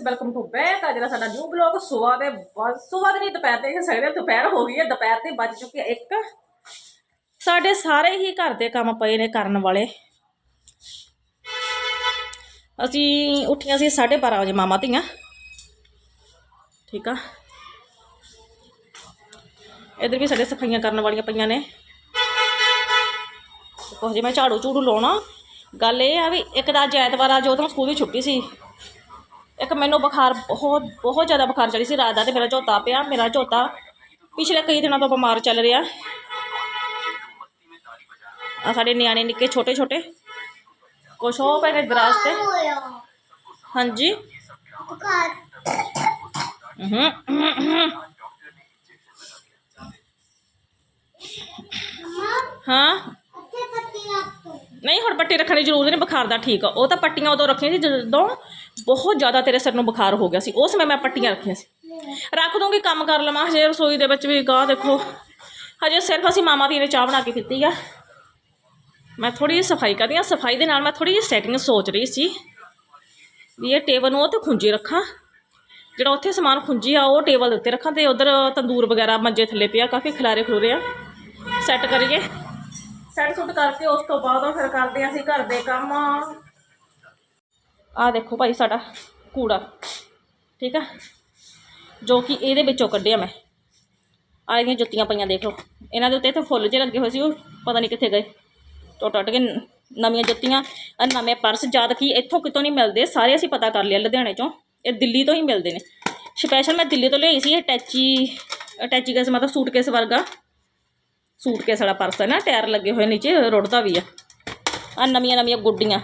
Guys welcome to back ਅੱਜ ਜਿਹੜਾ ਸਾਡਾ ਨਿਊ ਬਲੌਗ ਸਵੇਰ ਦੇ ਬਾਅਦ ਸਵੇਰ ਦੇ ਨਹੀਂ ਦੁਪਹਿਰ ਦੇ ਸਕਦੇ ਦੁਪਹਿਰ ਹੋ ਗਈ ਹੈ, ਦੁਪਹਿਰ ਤੇ ਵੱਜ ਚੁੱਕੀ ਹੈ ਇੱਕ। ਸਾਡੇ ਸਾਰੇ ਹੀ ਘਰ ਦੇ ਕੰਮ ਪਏ ਨੇ ਕਰਨ ਵਾਲੇ। ਅਸੀਂ ਉੱਠੀਆਂ ਸੀ 12:30 ਵਜੇ ਮਾਮਾ ਧੀਆਂ। ਠੀਕ ਆ। ਇਧਰ ਵੀ ਸਾਡੇ ਸਫਾਈਆਂ ਕਰਨ ਵਾਲੀਆਂ ਪਈਆਂ ਨੇ। ਕੁਝ ਮੈਂ ਝਾੜੂ ਝੂੜੂ ਲਾਉਣਾ। ਗੱਲ ਇਹ ਆ ਵੀ ਇੱਕ ਤਾਂ ਅੱਜ ਐਤਵਾਰ ਆ ਜੋ ਤਾਂ ਸਕੂਲ ਦੀ ਛੁੱਟੀ ਸੀ। ਇੱਕ ਮੈਨੂੰ ਬੁਖਾਰ ਬਹੁਤ ਬਹੁਤ ਜ਼ਿਆਦਾ ਬੁਖਾਰ ਚੜੀ ਸੀ, ਰਾਤ ਦਾ ਤੇ ਮੇਰਾ ਝੋਤਾ ਪਿਆ, ਮੇਰਾ ਝੋਤਾ ਪਿਛਲੇ ਕਈ ਦਿਨਾਂ ਤੋਂ ਬਿਮਾਰ ਚੱਲ ਰਿਹਾ। ਆ ਸਾਡੇ ਨਿਆਣੇ ਨਿੱਕੇ, ਛੋਟੇ ਛੋਟੇ। ਕੁਛ ਹੋ ਪਏ ਨੇ ਦਰਾਜ਼ ਤੇ? ਹਾਂਜੀ। ਹੂੰ। ਹਾਂ। ਨਹੀਂ, ਹੁਣ ਪੱਟੀ ਰੱਖਣੀ ਜ਼ਰੂਰੀ ਨਹੀਂ, ਬੁਖਾਰ ਦਾ ਠੀਕ ਆ। ਉਹ ਤਾਂ ਪੱਟੀਆਂ ਉਦੋਂ ਰੱਖੀਆਂ ਸੀ, ਜਦੋਂ ਬਹੁਤ ਜ਼ਿਆਦਾ ਤੇਰੇ ਸਿਰ ਨੂੰ ਬੁਖਾਰ ਹੋ ਗਿਆ ਸੀ। ਉਸ ਸਮੇਂ ਮੈਂ ਪੱਟੀਆਂ ਰੱਖੀਆਂ ਸੀ। ਰੱਖ ਦੂੰਗੀ, ਕੰਮ ਕਰ ਲਵਾਂ। ਹਜੇ ਰਸੋਈ ਦੇ ਵਿੱਚ ਵੀ ਗਾਹ ਦੇਖੋ। ਹਜੇ ਸਿਰਫ ਅਸੀਂ ਮਾਮਾ ਦੀ ਨੇ ਚਾਹ ਬਣਾ ਕੇ ਪੀਤੀ ਆ। ਮੈਂ ਥੋੜੀ ਜਿਹੀ ਸਫ਼ਾਈ ਕਰਦੀ ਆ ਸਫ਼ਾਈ ਦੇ ਨਾਲ ਮੈਂ ਥੋੜੀ ਜਿਹੀ ਸੈਟਿੰਗ ਸੋਚ ਰਹੀ ਸੀ ਵੀ ਇਹ ਟੇਬਲ ਨੂੰ ਉੱਥੇ ਖੁੰਜੀ ਰੱਖਾਂ। ਜਿਹੜਾ ਉੱਥੇ ਸਮਾਨ ਖੁੰਜੀ ਆ, ਉਹ ਟੇਬਲ ਦੇ ਉੱਤੇ ਰੱਖਾਂ ਤੇ ਉਧਰ ਤੰਦੂਰ ਵਗੈਰਾ ਮੰਜੇ ਥੱਲੇ ਪਿਆ, ਕਾਫੀ ਖਿਲਾਰੇ ਖਲੂਰੇ ਆ। ਸੈੱਟ ਕਰੀਏ। ਸੈੱਟ ਸੁੱਟ ਕਰਕੇ ਉਸ ਤੋਂ ਬਾਅਦ ਫਿਰ ਕਰਦੇ ਹਾਂ ਅਸੀਂ ਘਰ ਦੇ ਕੰਮ। ਆ ਦੇਖੋ ਭਾਈ ਸਾਡਾ ਕੂੜਾ, ਠੀਕ ਆ? ਜੋ ਕਿ ਇਹਦੇ ਵਿੱਚੋਂ ਕੱਢਿਆ ਮੈਂ। ਆ ਇਹਦੀਆਂ ਜੁੱਤੀਆਂ ਪਈਆਂ ਦੇਖ ਲਓ। ਇਹਨਾਂ ਦੇ ਉੱਤੇ ਇੱਥੇ ਫੁੱਲ ਜਿਹੇ ਲੱਗੇ ਹੋਏ ਸੀ, ਉਹ ਪਤਾ ਨਹੀਂ ਕਿੱਥੇ ਗਏ। ਟੁੱਟ ਟੁੱਟ ਕੇ ਨਵੀਆਂ ਜੁੱਤੀਆਂ। ਨਵੇਂ ਪਰਸ ਜਦ ਕਿ ਇੱਥੋਂ ਕਿਤੋਂ ਨਹੀਂ ਮਿਲਦੇ, ਸਾਰੇ ਅਸੀਂ ਪਤਾ ਕਰ ਲਿਆ ਲੁਧਿਆਣੇ ਚੋਂ। ਇਹ ਦਿੱਲੀ ਤੋਂ ਹੀ ਮਿਲਦੇ ਨੇ। ਸਪੈਸ਼ਲ ਮੈਂ ਦਿੱਲੀ ਤੋਂ ਲਿਆਈ ਸੀ, ਇਹ ਟੈਚੀ ਅਟੈਚੀ ਕੇਸ ਮਤਲਬ ਸੂਟਕੇਸ ਵਰਗਾ। ਸੂਟਕੇਸ ਵਾਲਾ ਪਰਸ ਹੈ ਨਾ, ਟਾਇਰ ਲੱਗੇ ਹੋਏ ਨੀਚੇ, ਰੁੜਦਾ ਵੀ ਆ। ਆ ਨਵੀਆਂ ਨਵੀਆਂ ਗੁੱਡੀਆਂ।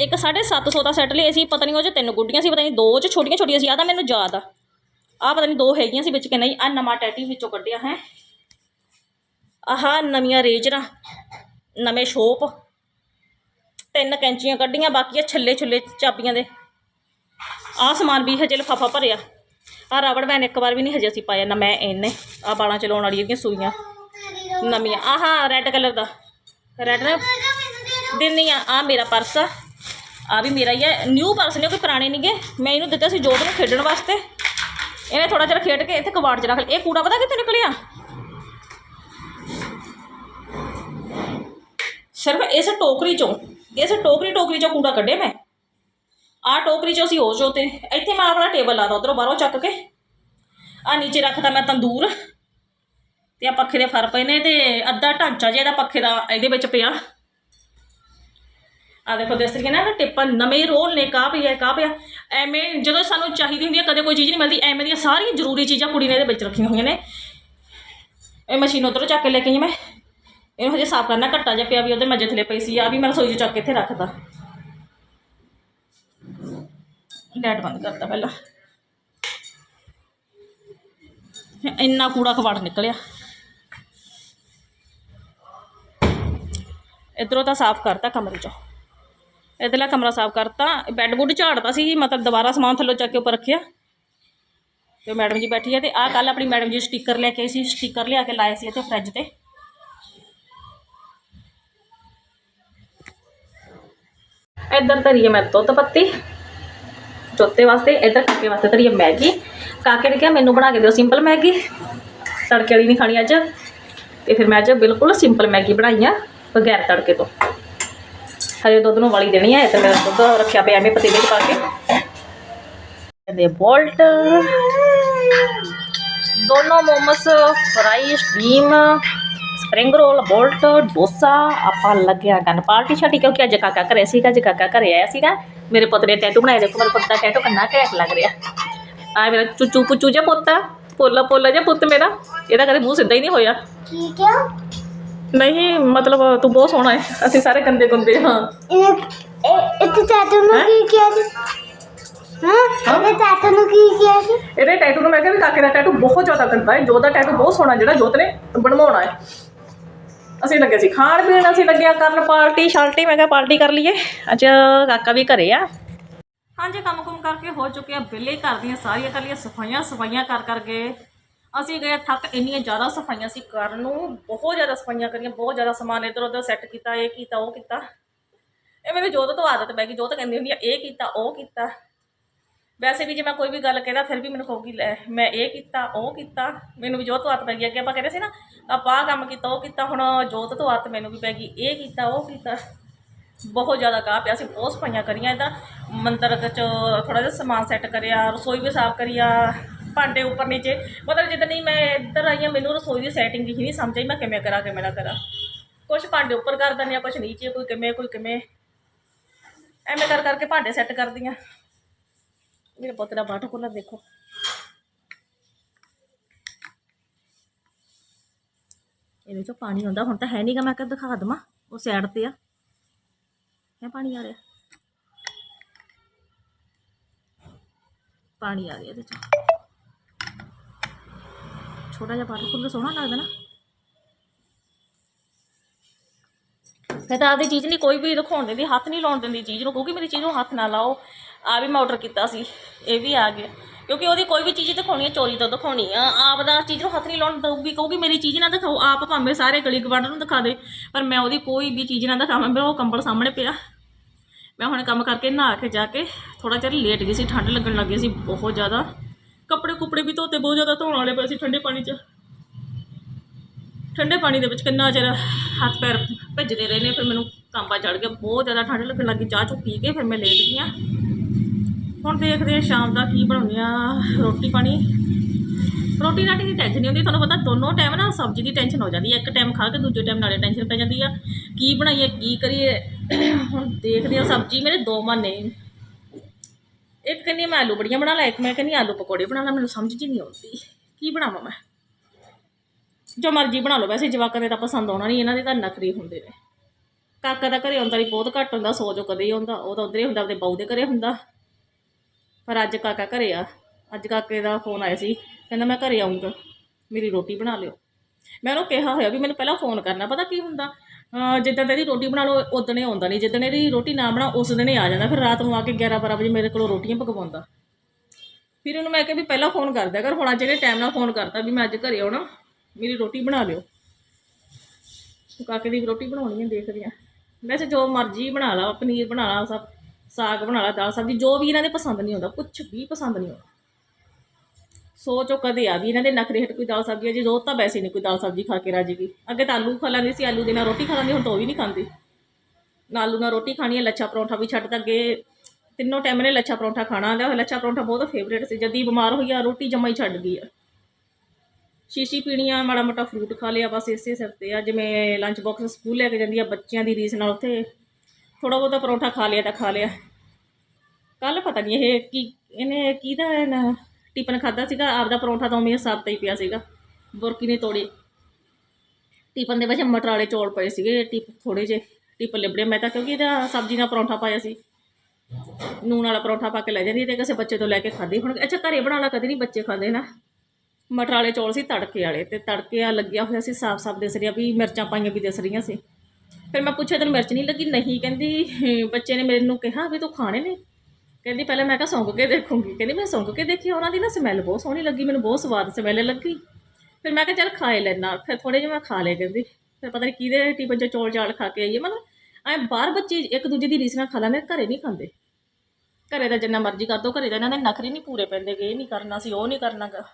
ਇੱਕ 750 ਦਾ ਸੈੱਟ ਲਿਆ ਸੀ, ਪਤਾ ਨਹੀਂ ਉਹ 'ਚ ਤਿੰਨ ਗੁੱਡੀਆਂ ਸੀ, ਪਤਾ ਨਹੀਂ ਦੋ 'ਚ ਛੋਟੀਆਂ ਛੋਟੀਆਂ ਸੀ ਆ ਤਾਂ ਮੈਨੂੰ ਯਾਦ ਆ। ਆ ਪਤਾ ਨਹੀਂ ਦੋ ਹੈਗੀਆਂ ਸੀ ਵਿੱਚ ਕਿ ਨਹੀਂ ਆ ਨਵਾਂ ਟੈਟੀ ਵਿੱਚੋਂ ਕੱਢਿਆ ਹੈ। ਆਹ ਨਵੀਆਂ ਰੇਜਰਾਂ ਨਵੇਂ ਸ਼ੋਪ। ਤਿੰਨ ਕੈਂਚੀਆਂ ਕੱਢੀਆਂ, ਬਾਕੀ ਆ ਛੱਲੇ ਛੁੱਲੇ ਚਾਬੀਆਂ ਦੇ। ਆਹ ਸਮਾਨ ਵੀ ਹਜੇ ਲਿਫਾਫਾ ਭਰਿਆ। ਆ ਰਾਵੜ ਬੈਂਡ ਇੱਕ ਵਾਰ ਵੀ ਨਹੀਂ ਹਜੇ ਅਸੀਂ ਪਾਇਆ, ਨਾ ਮੈਂ ਇਹਨੇ। ਆ ਬਾਲਾਂ ਚਲਾਉਣ ਵਾਲੀ ਜਿਹੜੀਆਂ ਸੂਈਆਂ, ਨਵੀਆਂ। ਆਹ ਰੈੱਡ ਕਲਰ ਦਾ। ਰੈੱਡ ਨਾ, ਦਿੰਨੀ ਆ ਆ ਮੇਰਾ ਪਰਸ ਆ। ਆ ਵੀ ਮੇਰਾ ਹੀ ਹੈ। ਨਿਊ ਪਰਸ ਨੇ, ਕੋਈ ਪੁਰਾਣੇ ਨਹੀਂਗੇ ਮੈਂ ਇਹਨੂੰ ਦਿੱਤਾ ਸੀ ਜੋਤ ਨੂੰ ਖੇਡਣ ਵਾਸਤੇ। ਇਹਨੇ ਥੋੜਾ ਜਿਹਾ ਖੇਡ ਕੇ ਇੱਥੇ ਕਬਾੜ 'ਚ ਰੱਖ ਲਿਆ। ਇਹ ਕੂੜਾ ਪਤਾ ਕਿੱਥੇ ਨਿਕਲਿਆ? ਸਿਰਫ ਇਸ ਟੋਕਰੀ ਚੋਂ, ਇਸ ਟੋਕਰੀ ਟੋਕਰੀ ਚੋਂ ਕੂੜਾ ਕੱਢਿਆ ਮੈਂ। ਆਹ ਟੋਕਰੀ ਚੋਂ ਅਸੀਂ ਉਹ ਚੋਂ ਤੇ ਇੱਥੇ ਮੈਂ ਆਪਣਾ ਟੇਬਲ ਲਾਦਾ ਉਧਰੋਂ ਬਾਹਰੋਂ ਚੱਕ ਕੇ। ਆ ਨੀਚੇ ਰੱਖਦਾ ਮੈਂ ਤੰਦੂਰ। ਤੇ ਆ ਪੱਖੇ ਦੇ ਫਰ ਪਏ ਨੇ ਤੇ ਅੱਧਾ ਢਾਂਚਾ ਜਿਹਾ ਇਹਦਾ ਪੱਖੇ ਦਾ ਇਹਦੇ ਵਿੱਚ ਪਿਆ। ਆ ਦੇਖੋ ਦੇਖ ਸਕਦੇ ਨਾ ਟਿੱਪਾਂ, ਨਵੇਂ ਰੋਲ ਨੇ ਕਾ ਪਿਆ ਕਾ ਪਿਆ ਐਵੇਂ ਜਦੋਂ ਸਾਨੂੰ ਚਾਹੀਦੀ ਹੁੰਦੀ ਹੈ ਕਦੇ ਕੋਈ ਚੀਜ਼ ਨਹੀਂ ਮਿਲਦੀ, ਐਵੇਂ ਦੀਆਂ ਸਾਰੀਆਂ ਜ਼ਰੂਰੀ ਚੀਜ਼ਾਂ ਕੁੜੀ ਨੇ ਇਹਦੇ ਵਿੱਚ ਰੱਖੀਆਂ ਹੋਈਆਂ ਨੇ। ਇਹ ਮਸ਼ੀਨ ਉਧਰੋਂ ਚੱਕ ਕੇ ਲੈ ਕੇ ਆਈ ਮੈਂ। ਇਹਨੂੰ ਹਜੇ ਸਾਫ਼ ਕਰਨਾ ਘੱਟਾ ਜਿਹਾ ਪਿਆ ਵੀ ਉਹਦੇ ਮੱਜੇ ਥੱਲੇ ਪਈ ਸੀ ਆ ਵੀ ਮੈਂ ਰਸੋਈ 'ਚ ਚੱਕ ਕੇ ਇੱਥੇ ਰੱਖਦਾ ਲਾਈਟ ਬੰਦ ਕਰਤਾ ਪਹਿਲਾਂ। ਇੰਨਾ ਕੂੜਾ ਕਵਾੜ ਨਿਕਲਿਆ। ਇਧਰੋਂ ਤਾਂ ਸਾਫ਼ ਕਰਤਾ ਕਮਰੇ 'ਚੋਂ। ਇਧਰਲਾ ਕਮਰਾ ਸਾਫ਼ ਕਰਤਾ। ਬੈੱਡ ਬੁੱਡ ਝਾੜਤਾ ਸੀ, ਮਤਲਬ ਦੁਬਾਰਾ ਸਮਾਨ ਥੱਲੋਂ ਚੱਕ ਕੇ ਉੱਪਰ ਰੱਖਿਆ। ਤੇ ਮੈਡਮ ਜੀ ਬੈਠੀ ਹੈ ਤੇ ਆਹ ਕੱਲ ਆਪਣੀ ਮੈਡਮ ਜੀ ਸਟicker ਲੈ ਕੇ ਆਈ ਸੀ ਸਟicker ਲਿਆ ਕੇ ਲਾਏ ਸੀ ਇੱਥੇ ਫ੍ਰਿਜ ਤੇ। ਇੱਧਰ ਧਰੀ ਹੈ ਮੈਂ ਦੁੱਧ ਪੱਤੀ। ਚੋਤੇ ਵਾਸਤੇ ਇੱਧਰ ਕਾਕੇ ਵਾਸਤੇ ਧਰੀ ਹੈ ਮੈਗੀ। ਕਾਕੇ ਨੇ ਕਿਹਾ ਮੈਨੂੰ ਬਣਾ ਕੇ ਦਿਓ ਸਿੰਪਲ ਮੈਗੀ। ਤੜਕੇ ਵਾਲੀ ਨਹੀਂ ਖਾਣੀ ਅੱਜ। ਤੇ ਫਿਰ ਮੈਂ ਅੱਜ ਬਿਲਕੁਲ ਸਿੰਪਲ ਮੈਗੀ ਬਣਾਈ ਆ, ਬਗੈਰ ਤੜਕੇ ਤੋਂ। ਹਜੇ ਦੁੱਧ ਨੂੰ ਵਾਲੀ ਦੇਣੀ ਹੈ ਤੇ ਮੇਰਾ ਦੁੱਧ ਰੱਖਿਆ ਪਿਆ ਐਵੇਂ ਪਤੀਲੇ 'ਚ ਪਾ ਕੇ। ਕਹਿੰਦੇ ਬੋਲਟ। ਦੋਨੋਂ momos fry steam spring roll, bolt, dosa, ਆਪਾਂ ਲੱਗਿਆ ਗਨ ਪਾਰਟੀ ਛੱਡੀ ਕਿਉਂਕਿ ਅੱਜ ਕਾਕਾ ਘਰੇ ਸੀਗਾ, ਅੱਜ ਕਾਕਾ ਘਰੇ ਆਇਆ ਸੀਗਾ। ਮੇਰੇ ਪੁੱਤ ਨੇ ਟੈਟੂ ਬਣਾਇਆ ਦੇਖੋ ਮੇਰੇ ਪੁੱਤ ਦਾ ਟੈਟੂ ਕਿੰਨਾ ਘੈਂਟ ਲੱਗ ਰਿਹਾ। ਆ ਮੇਰਾ ਚੁੱਚੂ ਪੁੱਚੂ ਜਿਹਾ ਪੁੱਤ ਆ ਪੋਲਾ ਪੋਲਾ ਜਿਹਾ ਪੁੱਤ ਮੇਰਾ, ਇਹਦਾ ਕਦੇ ਮੂੰਹ ਸਿੱਧਾ ਹੀ ਨਹੀਂ ਹੋਇਆ। ਠੀਕ ਹੈ ਨਹੀਂ ਮਤਲਬ ਤੂੰ ਬਹੁਤ ਸੋਹਣਾ ਹੈ। ਅਸੀਂ ਸਾਰੇ ਗੰਦੇ ਗੁੰਦੇ ਹਾਂ। ਇਹ ਇੱਥੇ ਟੈਟੂ ਨੂੰ? ਕੀ ਕਿਹਾ ਸੀ? ਹਾਂ? ਇਹਦੇ ਟੈਟੂ ਨੂੰ ਕੀ ਕਿਹਾ ਸੀ? ਇਹਦੇ ਟੈਟੂ ਨੂੰ ਮੈਂ ਕਿਹਾ ਵੀ ਕਾਕੇ ਦਾ ਟੈਟੂ ਬਹੁਤ ਜ਼ਿਆਦਾ ਗੰਦਾ ਹੈ। ਜੋਤ ਦਾ ਟੈਟੂ ਬਹੁਤ ਸੋਹਣਾ ਜਿਹੜਾ ਜੋਤ ਨੇ ਬਣਵਾਉਣਾ ਹੈ। ਅਸੀਂ ਲੱਗੇ ਸੀ ਖਾਣ ਪੀਣ ਅਸੀਂ ਲੱਗਿਆ ਕਰਨ ਪਾਰਟੀ ਸ਼ਾਲਟੀ ਮੈਂ ਕਿਹਾ ਪਾਰਟੀ ਕਰ ਲਈਏ। ਅੱਜ ਕਾਕਾ ਵੀ ਘਰੇ ਆ। ਹਾਂਜੀ ਕੰਮ ਕੁਮ ਕਰਕੇ ਹੋ ਚੁੱਕੇ ਆ ਬਿੱਲੇ ਘਰ ਦੀਆਂ ਸਾਰੀਆਂ ਕਰ ਲਈਆਂ ਸਫਾਈਆਂ ਸਫਾਈਆਂ ਕਰ ਕਰਕੇ ਅਸੀਂ ਗਏ ਥੱਕ ਇੰਨੀਆਂ ਜ਼ਿਆਦਾ ਸਫਾਈਆਂ ਸੀ ਕਰਨ ਨੂੰ, ਬਹੁਤ ਜ਼ਿਆਦਾ ਸਫਾਈਆਂ ਕਰੀਆਂ, ਬਹੁਤ ਜ਼ਿਆਦਾ ਸਮਾਨ ਇੱਧਰ ਉੱਧਰ ਸੈੱਟ ਕੀਤਾ, ਇਹ ਕੀਤਾ, ਉਹ ਕੀਤਾ। ਇਹ ਮੈਨੂੰ ਜੋਤ ਤੋਂ ਆਦਤ ਪੈ ਗਈ, ਜੋਤ ਕਹਿੰਦੀ ਹੁੰਦੀ ਆ, ਇਹ ਕੀਤਾ, ਉਹ ਕੀਤਾ। ਵੈਸੇ ਵੀ ਜੇ ਮੈਂ ਕੋਈ ਵੀ ਗੱਲ ਕਹਿੰਦਾ, ਫਿਰ ਵੀ ਮੈਨੂੰ ਕਹੂਗੀ, ਲੈ, ਮੈਂ ਇਹ ਕੀਤਾ, ਉਹ ਕੀਤਾ। ਮੈਨੂੰ ਵੀ ਜੋਤ ਤੋਂ ਆਦਤ ਪੈ ਗਈ ਅੱਗੇ ਆਪਾਂ ਕਹਿੰਦੇ ਸੀ ਨਾ, ਆਪਾਂ ਆਹ ਕੰਮ ਕੀਤਾ, ਉਹ ਕੀਤਾ, ਹੁਣ ਜੋਤ ਤੋਂ ਆਦਤ ਮੈਨੂੰ ਵੀ ਪੈ ਗਈ, ਇਹ ਕੀਤਾ, ਉਹ ਕੀਤਾ। ਬਹੁਤ ਜ਼ਿਆਦਾ ਗਾਹ ਪਿਆ ਸੀ, ਬਹੁਤ ਸਫਾਈਆਂ ਕਰੀਆਂ ਇਹਦਾ ਮੰਦਰ ਚ ਥੋੜਾ ਜਿਹਾ ਸਮਾਨ ਸੈੱਟ ਕਰਿਆ, ਰਸੋਈ ਵੀ ਸਾਫ਼ ਕਰੀਆ ਭਾਂਡੇ ਉੱਪਰ ਨੀਚੇ। ਮਤਲਬ ਜਿੱਦਾਂ ਹੀ ਮੈਂ ਇੱਧਰ ਆਈ ਹਾਂ, ਮੈਨੂੰ ਰਸੋਈ ਦੀ ਸੈਟਿੰਗ ਹੀ ਨਹੀਂ ਸਮਝ ਆਈ, ਮੈਂ ਕਿਵੇਂ ਕਰਾਂ, ਕਿਵੇਂ ਨਾ ਕਰਾਂ। ਕੁਛ ਭਾਂਡੇ ਉੱਪਰ ਕਰ ਦਿੰਦੀ ਆ ਕੁਛ ਨੀਚੇ, ਕੋਈ ਕਿਵੇਂ ਕੋਈ ਕਿਵੇਂ। ਐਵੇਂ ਕਰ ਕਰਕੇ ਭਾਂਡੇ ਸੈੱਟ ਕਰਦੀ ਆ ਮੇਰੇ ਪੁੱਤ ਦਾ ਵਾਟਰ ਕੂਲਰ ਦੇਖੋ। ਇਹਦੇ ਚੋਂ ਪਾਣੀ ਆਉਂਦਾ, ਹੁਣ ਤਾਂ ਹੈ ਨਹੀਂਗਾ ਮੈਂ ਕਿਹਾ ਦਿਖਾ ਦਵਾਂ, ਉਹ ਸਾਈਡ ਤੇ ਆ। ਹੈ ਪਾਣੀ ਆ ਰਿਹਾ। ਪਾਣੀ ਆ ਰਿਹਾ ਇਹਦੇ ਚੋਂ। ਛੋਟਾ ਜਿਹਾ ਵਾਟਰ ਕੂਲਰ ਸੋਹਣਾ ਲੱਗਦਾ ਨਾ। ਮੈਂ ਤਾਂ ਆਪਦੀ ਚੀਜ਼ ਨਹੀਂ ਕੋਈ ਵੀ ਦਿਖਾਉਣ ਦਿੰਦੀ, ਹੱਥ ਨਹੀਂ ਲਾਉਣ ਦਿੰਦੀ ਚੀਜ਼ ਨੂੰ, ਕਿਉਂਕਿ ਮੇਰੀ ਚੀਜ਼ ਨੂੰ ਹੱਥ ਨਾ ਲਾਓ। ਆ ਵੀ ਮੈਂ ਆਰਡਰ ਕੀਤਾ ਸੀ, ਇਹ ਵੀ ਆ ਗਿਆ। ਕਿਉਂਕਿ ਉਹਦੀ ਕੋਈ ਵੀ ਚੀਜ਼ ਦਿਖਾਉਣੀ ਹੈ ਚੋਰੀ ਤੋਂ ਦਿਖਾਉਣੀ ਆ। ਆਪ ਦਾ ਚੀਜ਼ ਨੂੰ ਹੱਥ ਨਹੀਂ ਲਾਉਣ ਦਊਗੀ, ਕਹੂਗੀ ਮੇਰੀ ਚੀਜ਼ ਨਾ ਦਿਖਾਓ, ਆਪ ਭਾਵੇਂ ਸਾਰੇ ਗਲੀ ਗਵਾਂਢ ਨੂੰ ਦਿਖਾ ਦੇ, ਪਰ ਮੈਂ ਉਹਦੀ ਕੋਈ ਵੀ ਚੀਜ਼ ਨਾ ਦਿਖਾਵਾਂ ਮੇਰਾ ਉਹ ਕੰਬਲ ਸਾਹਮਣੇ ਪਿਆ। ਮੈਂ ਹੁਣ ਕੰਮ ਕਰਕੇ ਨਹਾ ਕੇ ਜਾ ਕੇ ਥੋੜਾ ਚਿਰ ਲੇਟ ਗਈ ਸੀ ਠੰਡ ਲੱਗਣ ਲੱਗ ਗਈ ਸੀ ਬਹੁਤ ਜ਼ਿਆਦਾ। ਕੱਪੜੇ ਕੁਪੜੇ ਵੀ ਧੋਤੇ, ਬਹੁਤ ਜ਼ਿਆਦਾ ਧੋਣ ਵਾਲੇ ਪਏ ਸੀ ਠੰਡੇ ਪਾਣੀ 'ਚ। ਠੰਡੇ ਪਾਣੀ ਦੇ ਵਿੱਚ ਕਿੰਨਾ ਚਿਰ ਹੱਥ ਪੈਰ ਭਿੱਜਦੇ ਰਹੇ ਨੇ ਫਿਰ ਮੈਨੂੰ ਕਾਂਬਾ ਚੜ ਗਿਆ, ਬਹੁਤ ਜ਼ਿਆਦਾ ਠੰਡ ਲੱਗਣ ਲੱਗੀ, ਚਾਹ ਚੁ ਪੀ ਕੇ ਫਿਰ ਮੈਂ ਲੇਟ ਗਈ ਹਾਂ ਹੁਣ ਦੇਖਦੇ ਹਾਂ ਸ਼ਾਮ ਦਾ ਕੀ ਬਣਾਉਂਦੇ ਆ, ਰੋਟੀ ਪਾਣੀ। ਰੋਟੀ ਰਾਟੀ ਦੀ ਟੈਨਸ਼ਨ ਨਹੀਂ ਹੁੰਦੀ, ਤੁਹਾਨੂੰ ਪਤਾ ਦੋਨੋਂ ਟਾਈਮ ਨਾ ਸਬਜ਼ੀ ਦੀ ਟੈਨਸ਼ਨ ਹੋ ਜਾਂਦੀ ਹੈ ਇੱਕ ਟਾਈਮ ਖਾ ਕੇ ਦੂਜੇ ਟਾਈਮ ਨਾਲੇ ਟੈਨਸ਼ਨ ਪੈ ਜਾਂਦੀ ਆ। ਕੀ ਬਣਾਈਏ, ਕੀ ਕਰੀਏ। ਹੁਣ ਦੇਖਦੇ ਹਾਂ ਸਬਜ਼ੀ, ਮੇਰੇ ਦੋ ਮਨ ਨੇ ਇੱਕ ਕਹਿੰਦੀ ਮੈਂ ਆਲੂ ਬੜੀਆਂ ਬਣਾ ਲਾ ਇੱਕ ਮੈਂ ਕਹਿੰਦੀ ਆਲੂ ਪਕੌੜੇ ਬਣਾ ਲਾ, ਮੈਨੂੰ ਸਮਝ ਜੀ ਨਹੀਂ ਆਉਂਦੀ। ਕੀ ਬਣਾਵਾਂ ਮੈਂ? ਜੋ ਮਰਜ਼ੀ ਬਣਾ ਲਓ, ਵੈਸੇ ਜਵਾਕਾਂ ਦੇ ਤਾਂ ਪਸੰਦ ਆਉਣਾ ਨਹੀਂ, ਇਹਨਾਂ ਦੇ ਤਾਂ ਨਖਰੇ ਹੁੰਦੇ ਨੇ। ਕਾਕਾ ਦਾ ਘਰੇ ਆਉਂਦਾ ਵੀ ਬਹੁਤ ਘੱਟ ਹੁੰਦਾ, ਸੌ ਜੋ ਕਦੇ ਹੀ ਆਉਂਦਾ, ਉਹ ਤਾਂ ਉਧਰੇ ਹੁੰਦਾ ਆਪਣੇ ਬਾਊ ਦੇ ਘਰੇ ਹੁੰਦਾ। ਪਰ ਅੱਜ ਕਾਕਾ ਘਰੇ ਆ, ਅੱਜ ਕਾਕੇ ਦਾ ਫੋਨ ਆਇਆ ਸੀ, ਕਹਿੰਦਾ ਮੈਂ ਘਰੇ ਆਉਂਗਾ ਮੇਰੀ ਰੋਟੀ ਬਣਾ ਲਿਓ। ਮੈਂ ਉਹਨੂੰ ਕਿਹਾ ਹੋਇਆ ਵੀ ਮੈਨੂੰ ਪਹਿਲਾਂ ਫੋਨ ਕਰਨਾ, ਪਤਾ ਕੀ ਹੁੰਦਾ? ਜਿੱਦਾਂ ਤੇਰੀ ਰੋਟੀ ਬਣਾ ਲਓ ਉਦਣੇ ਆਉਂਦਾ ਨਹੀਂ। ਜਿੱਦਣ ਇਹਦੀ ਰੋਟੀ ਨਾ ਬਣਾ, ਉਸ ਦਿਨ ਹੀ ਆ ਜਾਂਦਾ। ਫਿਰ ਰਾਤ ਨੂੰ ਆ ਕੇ 11 12 ਵਜੇ ਮੇਰੇ ਕੋਲੋਂ ਰੋਟੀਆਂ ਪਕਵਾਉਂਦਾ। ਫਿਰ ਉਹਨੂੰ ਮੈਂ ਕਿਹਾ ਵੀ ਪਹਿਲਾਂ ਫੋਨ ਕਰਦਾ ਦਿਆ ਕਰ, ਹੁਣ ਅੱਜ ਇਹਨੇ ਟਾਈਮ ਨਾਲ ਫੋਨ ਕਰਤਾ ਵੀ ਮੈਂ ਅੱਜ ਘਰੇ ਆਉਣਾ, ਮੇਰੀ ਰੋਟੀ ਬਣਾ ਲਿਓ। ਕਾਕੇ ਦੀ ਵੀ ਰੋਟੀ ਬਣਾਉਣੀ ਹੈ ਦੇਖਦੇ ਆ। ਵੈਸੇ ਜੋ ਮਰਜ਼ੀ ਬਣਾ ਲਾ, ਪਨੀਰ ਬਣਾ ਲਾ ਸਭ ਸਾਗ ਬਣਾ ਲਾ, ਦਾਲ, ਸਬਜ਼ੀ, ਜੋ ਵੀ ਇਹਨਾਂ ਦੇ ਪਸੰਦ ਨਹੀਂ ਆਉਂਦਾ ਕੁਝ ਵੀ ਪਸੰਦ ਨਹੀਂ ਆਉਂਦਾ। ਸੋਚੋ ਕਦੇ ਆ ਵੀ ਇਹਨਾਂ ਦੇ ਨਖਰੇ ਹਟ ਕੋਈ ਦਾਲ ਸਬਜ਼ੀ ਆ, ਜੀ ਰੋਜ਼ ਤਾਂ ਵੈਸੇ ਨਹੀਂ, ਕੋਈ ਦਾਲ ਸਬਜ਼ੀ ਖਾ ਕੇ ਰਾਜੇਗੀ ਅੱਗੇ ਤਾਂ ਆਲੂ ਖਾ ਲੈਂਦੀ ਸੀ, ਆਲੂ ਦੇ ਨਾਲ ਰੋਟੀ ਖਾ ਲੈਂਦੀ, ਹੁਣ ਤਾਂ ਉਹ ਵੀ ਨਹੀਂ ਖਾਂਦੀ। ਨਾ ਆਲੂ ਨਾਲ ਰੋਟੀ ਖਾਣੀ ਹੈ ਲੱਛਾ ਪਰੌਂਠਾ ਵੀ ਛੱਡ ਤਾ ਅੱਗੇ ਤਿੰਨੋਂ ਟਾਈਮ ਨੇ ਲੱਛਾ ਪਰੌਂਠਾ ਖਾਣਾ ਆਂਦਾ ਲੱਛਾ ਪਰੌਂਠਾ ਬਹੁਤ ਫੇਵਰੇਟ ਸੀ। ਜਦ ਹੀ ਬਿਮਾਰ ਹੋਈ ਆ, ਰੋਟੀ ਜਮਾ ਹੀ ਛੱਡ ਗਈ ਆ। ਸ਼ੀਸ਼ੀ ਪੀਣੀ ਆ ਮਾੜਾ ਮੋਟਾ ਫਰੂਟ ਖਾ ਲਿਆ, ਬਸ ਇਸੇ ਸਿਰ ਤੇ ਆ। ਜਿਵੇਂ ਲੰਚ ਬਾਕਸ ਸਕੂਲ ਲੈ ਕੇ ਜਾਂਦੀ ਆ, ਬੱਚਿਆਂ ਦੀ ਰੀਸ ਨਾਲ ਉੱਥੇ ਥੋੜਾ ਬਹੁਤਾ ਪਰੌਂਠਾ ਖਾ ਲਿਆ ਤਾਂ ਖਾ ਲਿਆ। ਕੱਲ ਪਤਾ ਨਹੀਂ ਇਹ ਕੀ, ਇਹਨੇ ਕਿਹਦਾ ਨਾ ਟਿਫਨ ਖਾਦਾ ਸੀਗਾ, ਆਪਦਾ ਪਰੌਂਠਾ ਤਾਂ ਉਵੇਂ ਤਾਂ ਹੀ ਪਿਆ ਸੀਗਾ, ਬੁਰਕੀ ਨੇ ਤੋੜੀ। ਟਿਫਨ ਦੇ ਵਿੱਚ ਮਟਰ ਵਾਲੇ ਚੌਲ ਪਏ ਸੀਗੇ, ਟਿਪ ਥੋੜੇ ਜਿਹੇ, ਟਿਪ ਲਿਬੜੇ। ਮੈਂ ਤਾਂ ਕਿਉਂਕਿ ਇਹਦਾ ਸਬਜ਼ੀ ਨਾਲ ਪਰੌਂਠਾ ਪਾਇਆ ਸੀ। ਨੂਨ ਵਾਲਾ ਪਰੌਂਠਾ ਪਾ ਕੇ ਲੈ ਜਾਂਦੀ ਤੇ ਕਿਸੇ ਬੱਚੇ ਤੋਂ ਲੈ ਕੇ ਖਾਧੀ। ਹੁਣ ਅੱਛਾ, ਘਰੇ ਬਣਾਉਣਾ ਕਦੇ ਨਹੀਂ ਬੱਚੇ ਖਾਂਦੇ ਨਾ ਮਟਰ ਵਾਲੇ ਚੌਲ ਸੀ ਤੜਕੇ ਵਾਲੇ ਤੇ ਤੜਕੇ ਆ ਲੱਗਿਆ ਹੋਇਆ ਸੀ, ਸਾਫ਼-ਸਾਫ਼ ਦਿਸ ਰਿਹਾ ਵੀ ਮਿਰਚਾਂ ਪਾਈਆਂ ਵੀ ਦਿਸ ਰਹੀਆਂ ਸੀ। ਫਿਰ ਮੈਂ ਪੁੱਛਿਆ, ਤੈਨੂੰ ਮਿਰਚ ਨਹੀਂ ਲੱਗੀ? ਨਹੀਂ, ਕਹਿੰਦੀ ਬੱਚੇ ਨੇ ਮੇਰੇ ਨੂੰ ਕਿਹਾ ਵੀ ਤੂੰ ਖਾਣੇ ਨੇ। ਕਹਿੰਦੀ ਪਹਿਲਾਂ ਮੈਂ ਕਿਹਾ ਸੁੰਘ ਕੇ ਦੇਖੂੰਗੀ। ਕਹਿੰਦੀ ਮੈਂ ਸੁੰਘ ਕੇ ਦੇਖੀ, ਉਹਨਾਂ ਦੀ ਨਾ ਸਮੈਲ ਬਹੁਤ ਸੋਹਣੀ ਲੱਗੀ, ਮੈਨੂੰ ਬਹੁਤ ਸਵਾਦ ਸਮੈਲ ਲੱਗੀ। ਫਿਰ ਮੈਂ ਕਿਹਾ ਚੱਲ ਖਾਏ ਲੈਣਾ ਫਿਰ ਥੋੜੇ ਜਿਹਾ ਮੈਂ ਖਾ ਲਏ ਕਹਿੰਦੀ। ਫਿਰ ਪਤਾ ਨਹੀਂ ਕਿਹਦੇ ਟਿਫਨ 'ਚ ਚੌਲ ਚਾਲ ਖਾ ਕੇ ਆਈਏ ਮਤਲਬ ਐ ਬਾਹਰ ਬੱਚੇ ਇੱਕ ਦੂਜੇ ਦੀ ਰੀਸ ਨਾਲ ਖਾ ਲੈਂਦੇ ਘਰੇ ਨਹੀਂ ਖਾਂਦੇ। ਘਰੇ ਦਾ ਜਿੰਨਾ ਮਰਜ਼ੀ ਕਰ ਦੋ ਘਰੇ ਦਾ ਇਹਨਾਂ ਦੇ ਨਖਰੇ ਨਹੀਂ ਪੂਰੇ ਪੈਂਦੇ, ਕਿ ਇਹ ਨਹੀਂ ਕਰਨਾ ਸੀ, ਉਹ ਨਹੀਂ ਕਰਨਾ ਗਾ।